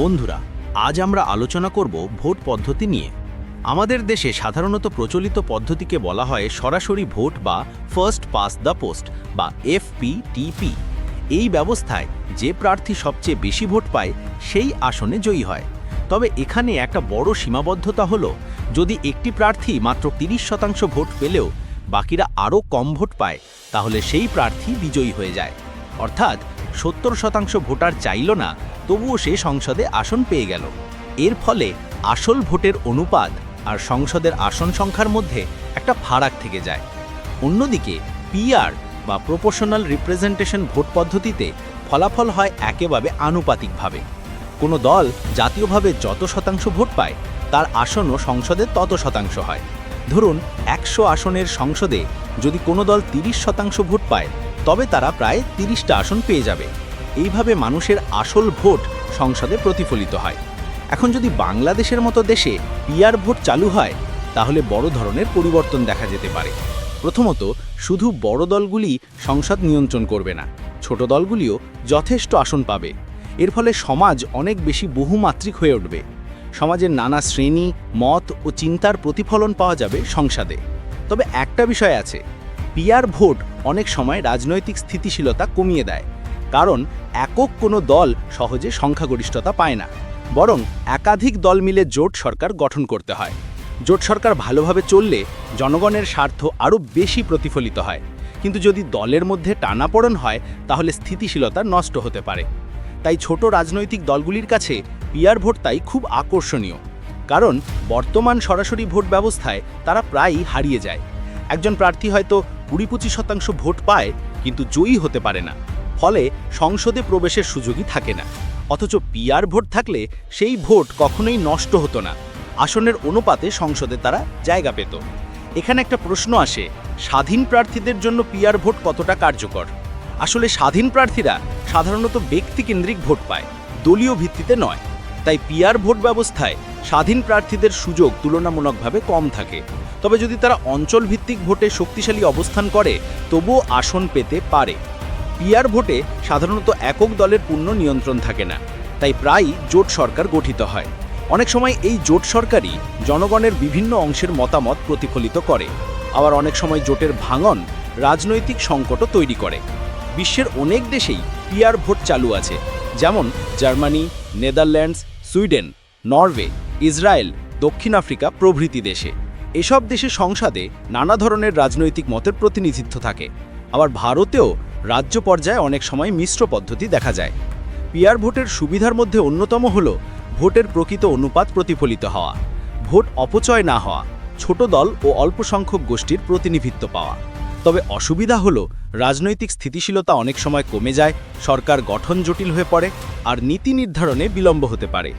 বন্ধুরা, আজ আমরা আলোচনা করব ভোট পদ্ধতি নিয়ে। আমাদের দেশে সাধারণত প্রচলিত পদ্ধতিকে বলা হয় সরাসরি ভোট বা ফার্স্ট পাস দ্য পোস্ট বা এফপিটিপি এই ব্যবস্থায় যে প্রার্থী সবচেয়ে বেশি ভোট পায়, সেই আসনে জয়ী হয়। তবে এখানে একটা বড় সীমাবদ্ধতা হলো, যদি একটি প্রার্থী মাত্র তিরিশ শতাংশ ভোট পেলেও বাকিরা আরও কম ভোট পায়, তাহলে সেই প্রার্থী বিজয়ী হয়ে যায়। অর্থাৎ সত্তর শতাংশ ভোটার চাইল না, তবুও সে সংসদে আসন পেয়ে গেল। এর ফলে আসল ভোটের অনুপাত আর সংসদের আসন সংখ্যার মধ্যে একটা ফারাক থেকে যায়। অন্যদিকে পিআর বা প্রপোর্শনাল রিপ্রেজেন্টেশন ভোট পদ্ধতিতে ফলাফল হয় একেবারে আনুপাতিকভাবে। কোনো দল জাতীয়ভাবে যত শতাংশ ভোট পায়, তার আসনও সংসদে তত শতাংশ হয়। ধরুন, একশো আসনের সংসদে যদি কোনো দল তিরিশ শতাংশ ভোট পায় তবে তারা প্রায় তিরিশটা আসন পেয়ে যাবে। এইভাবে মানুষের আসল ভোট সংসদে প্রতিফলিত হয়। এখন যদি বাংলাদেশের মতো দেশে পিআর ভোট চালু হয়, তাহলে বড় ধরনের পরিবর্তন দেখা যেতে পারে। প্রথমত, শুধু বড় দলগুলি সংসদ নিয়ন্ত্রণ করবে না, ছোট দলগুলিও যথেষ্ট আসন পাবে। এর ফলে সমাজ অনেক বেশি বহুমাত্রিক হয়ে উঠবে। সমাজের নানা শ্রেণি, মত ও চিন্তার প্রতিফলন পাওয়া যাবে সংসদে। তবে একটা বিষয় আছে পিআর ভোট অনেক সময় রাজনৈতিক স্থিতিশীলতা কমিয়ে দেয়। কারণ একক কোনো দল সহজে সংখ্যাগরিষ্ঠতা পায় না। বরং একাধিক দল মিলে জোট সরকার গঠন করতে হয়। জোট সরকার ভালোভাবে চললে জনগণের স্বার্থ আরও বেশি প্রতিফলিত হয়। কিন্তু যদি দলের মধ্যে টানাপোড়ন হয়, তাহলে স্থিতিশীলতা নষ্ট হতে পারে। তাই ছোট রাজনৈতিক দলগুলির কাছে পিয়ার ভোট তাই খুব আকর্ষণীয়। কারণ বর্তমান সরাসরি ভোট ব্যবস্থায় তারা প্রায়ই হারিয়ে যায়। একজন প্রার্থী হয়তো কুড়ি পঁচিশ শতাংশ ভোট পায়, কিন্তু জয়ী হতে পারে না। ফলে সংসদে প্রবেশের সুযোগই থাকে না। অথচ পিআর ভোট থাকলে সেই ভোট কখনোই নষ্ট হতো না। আসনের অনুপাতে সংসদে তারা জায়গা পেত। এখানে একটা প্রশ্ন আসে, স্বাধীন প্রার্থীদের জন্য পিআর ভোট কতটা কার্যকর? আসলে স্বাধীন প্রার্থীরা সাধারণত ব্যক্তিকেন্দ্রিক ভোট পায়, দলীয় ভিত্তিতে নয়। তাই পিআর ভোট ব্যবস্থায় স্বাধীন প্রার্থীদের সুযোগ তুলনামূলকভাবে কম থাকে। তবে যদি তারা অঞ্চল ভিত্তিক ভোটে শক্তিশালী অবস্থান করে, তবুও আসন পেতে পারে। পিয়ার ভোটে সাধারণত একক দলের পূর্ণ নিয়ন্ত্রণ থাকে না, তাই প্রায়ই জোট সরকার গঠিত হয়। অনেক সময় এই জোট সরকারই জনগণের বিভিন্ন অংশের মতামত প্রতিফলিত করে। আবার অনেক সময় জোটের ভাঙন রাজনৈতিক সংকটও তৈরি করে। বিশ্বের অনেক দেশেই পিয়ার ভোট চালু আছে, যেমন Germany, Netherlands, Sweden, Norway, Israel, দক্ষিণ আফ্রিকা প্রভৃতি দেশে। এসব দেশে সংসদে নানা ধরনের রাজনৈতিক মতের প্রতিনিধিত্ব থাকে। আবার ভারতেও রাজ্য পর্যায়ে অনেক সময় মিশ্র পদ্ধতি দেখা যায়। পিআর ভোটের সুবিধার মধ্যে অন্যতম হল ভোটের প্রকৃত অনুপাত প্রতিফলিত হওয়া, ভোট অপচয় না হওয়া, ছোট দল ও অল্প সংখ্যক গোষ্ঠীর প্রতিনিধিত্ব পাওয়া। তবে অসুবিধা হল রাজনৈতিক স্থিতিশীলতা অনেক সময় কমে যায়, সরকার গঠন জটিল হয়ে পড়ে, আর নীতি নির্ধারণে বিলম্ব হতে পারে।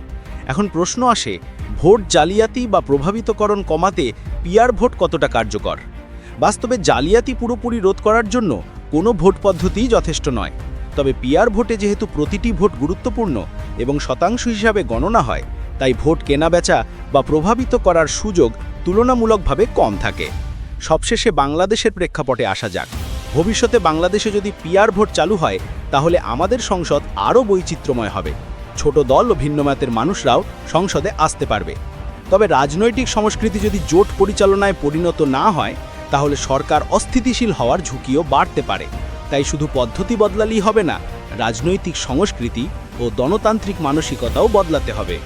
এখন প্রশ্ন আসে ভোট জালিয়াতি বা প্রভাবিতকরণ কমাতে পিআর ভোট কতটা কার্যকর? বাস্তবে জালিয়াতি পুরোপুরি রোধ করার জন্য কোনো ভোট পদ্ধতিই যথেষ্ট নয়। তবে পিয়ার ভোটে যেহেতু প্রতিটি ভোট গুরুত্বপূর্ণ এবং শতাংশ হিসাবে গণনা হয়, তাই ভোট কেনাবেচা বা প্রভাবিত করার সুযোগ তুলনামূলকভাবে কম থাকে। সবশেষে বাংলাদেশের প্রেক্ষাপটে আসা যাক। ভবিষ্যতে বাংলাদেশে যদি পিআর ভোট চালু হয়, তাহলে আমাদের সংসদ আরও বৈচিত্র্যময় হবে। ছোট দল ও ভিন্নমতের মানুষরাও সংসদে আসতে পারবে। তবে রাজনৈতিক সংস্কৃতি যদি জোট পরিচালনায় পরিণত না হয়, তাহলে সরকার অস্থিতিশীল হওয়ার ঝুঁকিও বাড়তে পারে। তাই শুধু পদ্ধতি বদলালেই হবে না, রাজনৈতিক সংস্কৃতি ও গণতান্ত্রিক মানসিকতাও বদলাতে হবে।